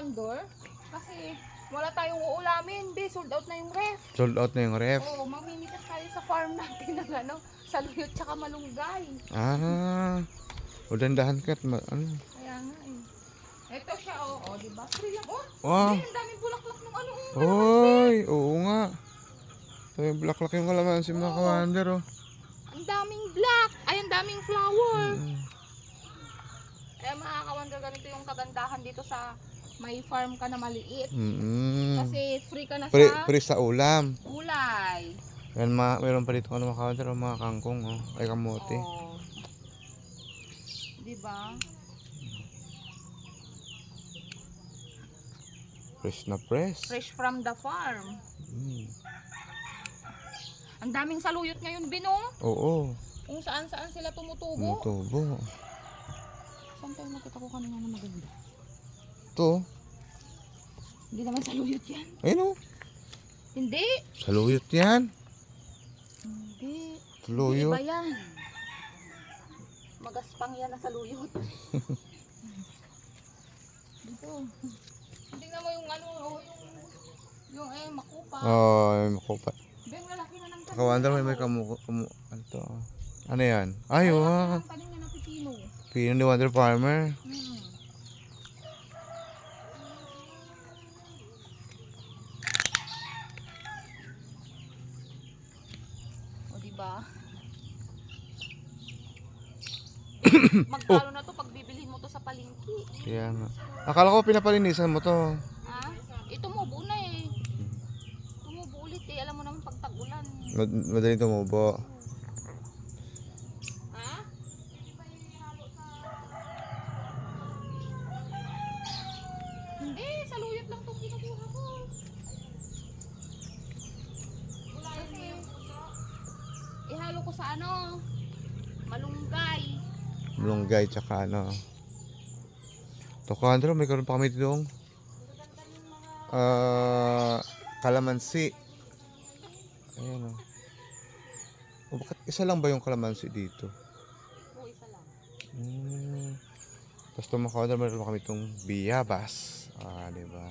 Wonder. Kasi wala tayong uulamin, be. Sold out na yung ref. Sold out na yung ref. Oo, mamimitas tayo sa farm natin ng ano, saluyot tsaka malunggay. Ah. O dandahan ka at ma- ano. Kaya nga eh. Ito siya, oh. Oh, di ba? Free lang. Oh, Wow. be, ang daming bulaklak ng ano. oh. Oy, oo nga. So yung black yung kalaman si mga kawander oh. Ang daming black. Ay, ang daming flower. Mm. Kaya makakawander ganito yung kagandahan dito sa may farm ka na maliit. Mm. Kasi free ka na Pre, sa pre sa ulam. gulay. Yan, ma meron pa dito ano mga kawander oh, mga kangkong oh. Ay kamote. Oh. Di ba? Fresh na fresh. Fresh from the farm. Mm. Ang daming saluyot ngayon, Bino. Oo. Kung saan saan sila tumutubo. Tumutubo. Saan tayo nakita ko kanina na maganda? Ito. Hindi naman saluyot yan. Ayun oh. Hindi. Saluyot yan. Hindi. Saluyot. Iba yan. Magaspang yan na saluyot. Dito. Tingnan mo yung ano, oh, yung, yung eh, makupa. Oh, ay makupa. Ben, lalaki na ng. Kawander may may kamu kamu ano to? oh. Ano yan? Ay, pipino. Pino ni Wonder Farmer. Hmm. O, diba? Magkano na to pag bibilhin mo to sa palengke? Kaya nga. Akala ko pinapalinisan mo to. Ha? Eh, tumubo na eh. Tumubo ulit eh. Alam mo naman pag tag-ulan. Mad- Madaling tumubo. Ha? Hindi, saluyot lang itong kinukuha ko. Wala kasi. Ihalo ko sa ano? Malunggay. Malunggay tsaka ano. To Kawander, may karoon pa kami dito. Ah, kalamansi. Ayan oh. O bakit isa lang ba yung kalamansi dito? Oo, isa lang. Hmm. Tapos kawander, meron kami itong biyabas. Ah, di ba?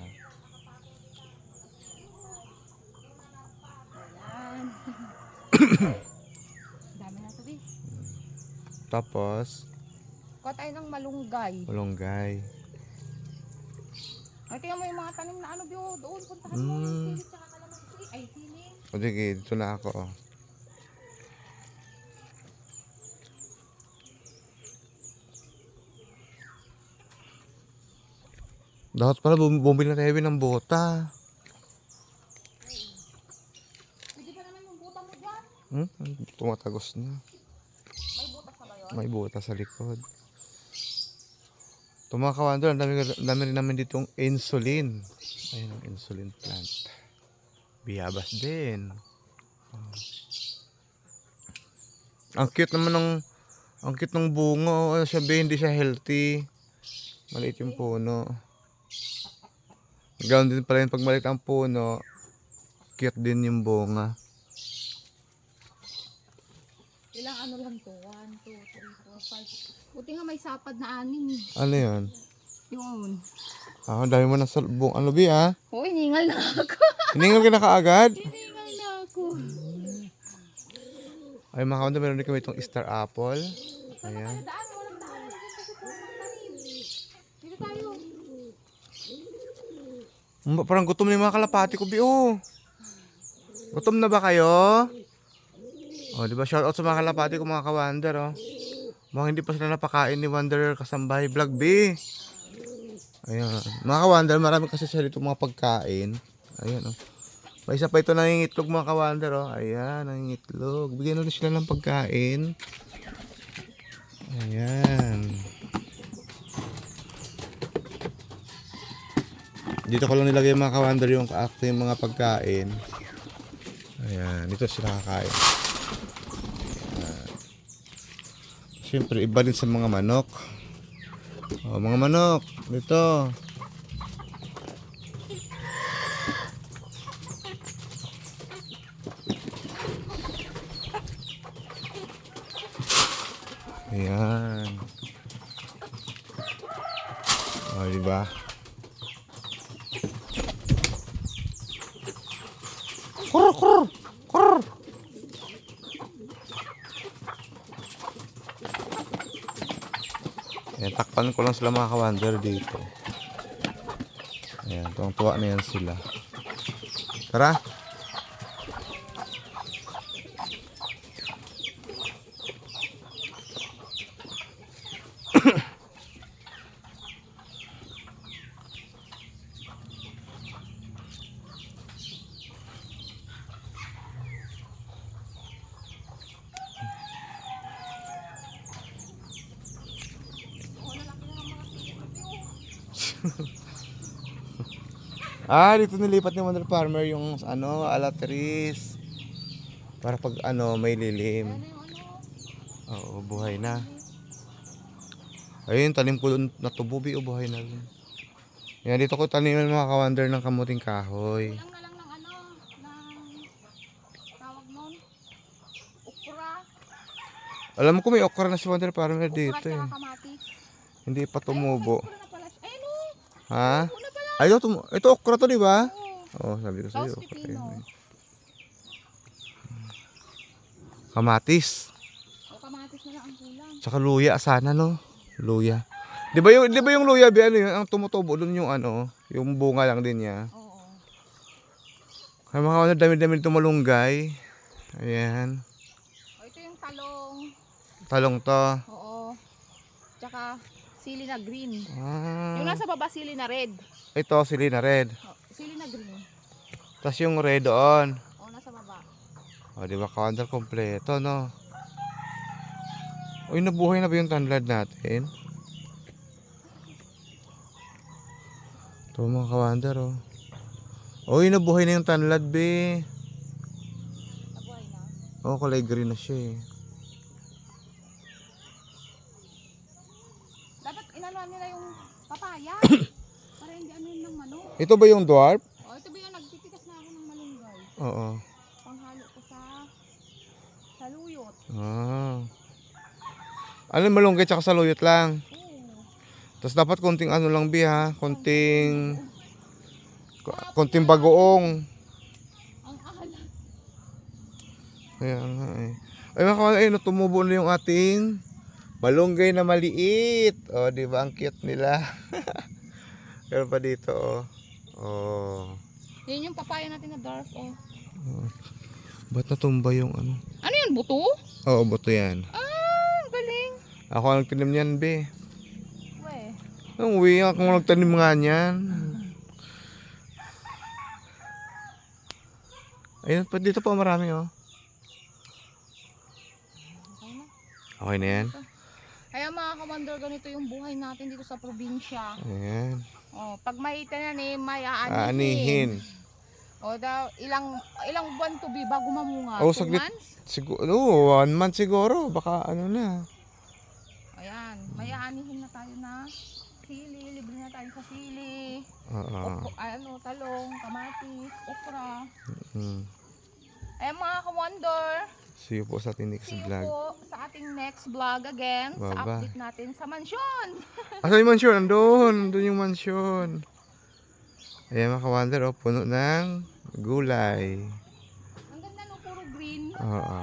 Dami na to, Bis. Tapos, Kuha tayo ng malunggay. malunggay. Ay, tingnan mo yung mga tanim na ano, Bio. Doon, puntahan mo. Mm. Yung silit tsaka kalamansi. Ay, siling. O sige, dito na ako. Oh. Dapat pala bum- bumili na tayo ng bota. Pwede pa naman yung buta mo dyan. Hmm? Tumatagos na. May butas na ba yun? May buta sa likod. Ito mga kawander, ang dami, dami rin namin ditong insulin. Ayun ang insulin plant. Biyabas din. Oh. Ang cute naman ng ang cute ng bunga. Oh, sabi hindi siya healthy. Maliit yung puno. Ganoon din pala yun pag maliit ang puno. Cute din yung bunga. Ilang ano lang to? 1, 2, 3, 4, 5. Buti nga may sapad na anim. Ano yun? Yun. Ah, dami mo na sa buong ano bi ah. Uy, ningal na ako. Hiningal ka na kaagad. Ningal na ako. Ay mga kaunta, meron din kami itong star apple. Ayan. daan? Walang daan. Dito tayo. Mm, Parang gutom na yung mga kalapati ko, bi oh. Gutom na ba kayo? Oh, di ba shout out sa mga kalapati ko mga kawander, oh. Mga hindi pa sila napakain ni Wanderer Kasambahay Vlog, bi. Ayan. Mga kawander, marami kasi sila dito mga pagkain. Ayan, oh. May isa pa ito nangingitlog mga kawander, oh. Ayan, nangingitlog. Bigyan ulit sila ng pagkain. Ayan. Dito ko lang nilagay mga kawander yung aking mga pagkain. Ayan, dito sila kakain. Siyempre, iba rin sa mga manok. O, mga manok, dito. Ayan. Oh, o, diba? Kurr, kurr. Ayan, takpan ko lang sila mga kawander dito. Ayan, tuwang tuwa na yan sila. Tara. Ah, dito nilipat ni Wonder Farmer yung ano, alatris. Para pag ano, may lilim. Oo, buhay na. Ayun, tanim ko doon na tububi o buhay na rin. Yan, dito ko tanim ng mga kawander ng kamuting kahoy. Kulang na lang ng ano, ng tawag nun, ukra. Alam ko may okra na si Wonder Farmer dito eh. kamatis. Hindi pa tumubo. Na pala siya. Ayun o, Ha? Ay, ito, ito okra to, di ba? Oo. Oo, sabi ko okra pipino. yun eh. Kamatis. O kamatis na lang ang kulang. Tsaka luya sana no. Luya. 'Di ba yung 'di ba yung luya bi ano yun, ang tumutubo doon yung ano, yung bunga lang din niya. Oo. Kaya mga ano dami-dami nito malunggay. Ayan. O ito yung talong. Talong to. Oo. Tsaka sili na green. Ah, Yung nasa baba sili na red. ito sili na red. O, sili na green. Tapos yung red doon. O nasa baba. O, di ba kawander kompleto, no? Uy, nabuhay na ba yung tanlad natin? Ito mga kawander, oh. Uy, nabuhay na yung tanlad, be. Nabuhay na. Oo, kulay green na siya, eh. Dapat inanuan nila yung papaya. para hindi ano yun ng manok. Ito ba yung dwarf? O ito ba yung nagtitikas na ako ng malunggay. Oo. Panghalo ko sa saluyot. Ah. Ano, malunggay tsaka saluyot lang. Oo. Tapos dapat konting ano lang, be, ha? Konting... ko- Konting bagoong. Ang ahala. Kaya nga eh. Ay mga kawan, ayun, tumubo na yung ating malunggay na maliit. O, di ba? Ang cute nila. Pero pa dito, oh. Oh. Yun yung papaya natin na dwarf. Oh. Ba't natumba yung ano? Ano yan? Buto? Oo, buto yan. Ah, galing. Ako ang nagtanim niyan, be. We. Ang uwi, ako ang nagtanim nga niyan. Ayun, pa dito pa marami, oh. Okay na yan. Kaya mga kamandor, ganito yung buhay natin dito sa probinsya. Ayan. Oh, pag may tanim, may aanihin. Aanihin. O daw, ilang ilang buwan to be bago mamunga? Oh, Two saglit. months? Siguro, oh, one month siguro. Baka ano na. Ayan, may aanihin na tayo na sili, libre na tayo sa sili. Oo. Okro, ano, talong, kamatis, okra. Mm. Ayan mga kamandor, See you po sa ating next see you vlog. po sa ating next vlog again sa Bye-bye. update natin sa mansyon. Asan yung mansyon? Andun. Andun yung mansyon. Ayan mga kawander, oh, puno ng gulay. Ang ganda no, puro green. Oo.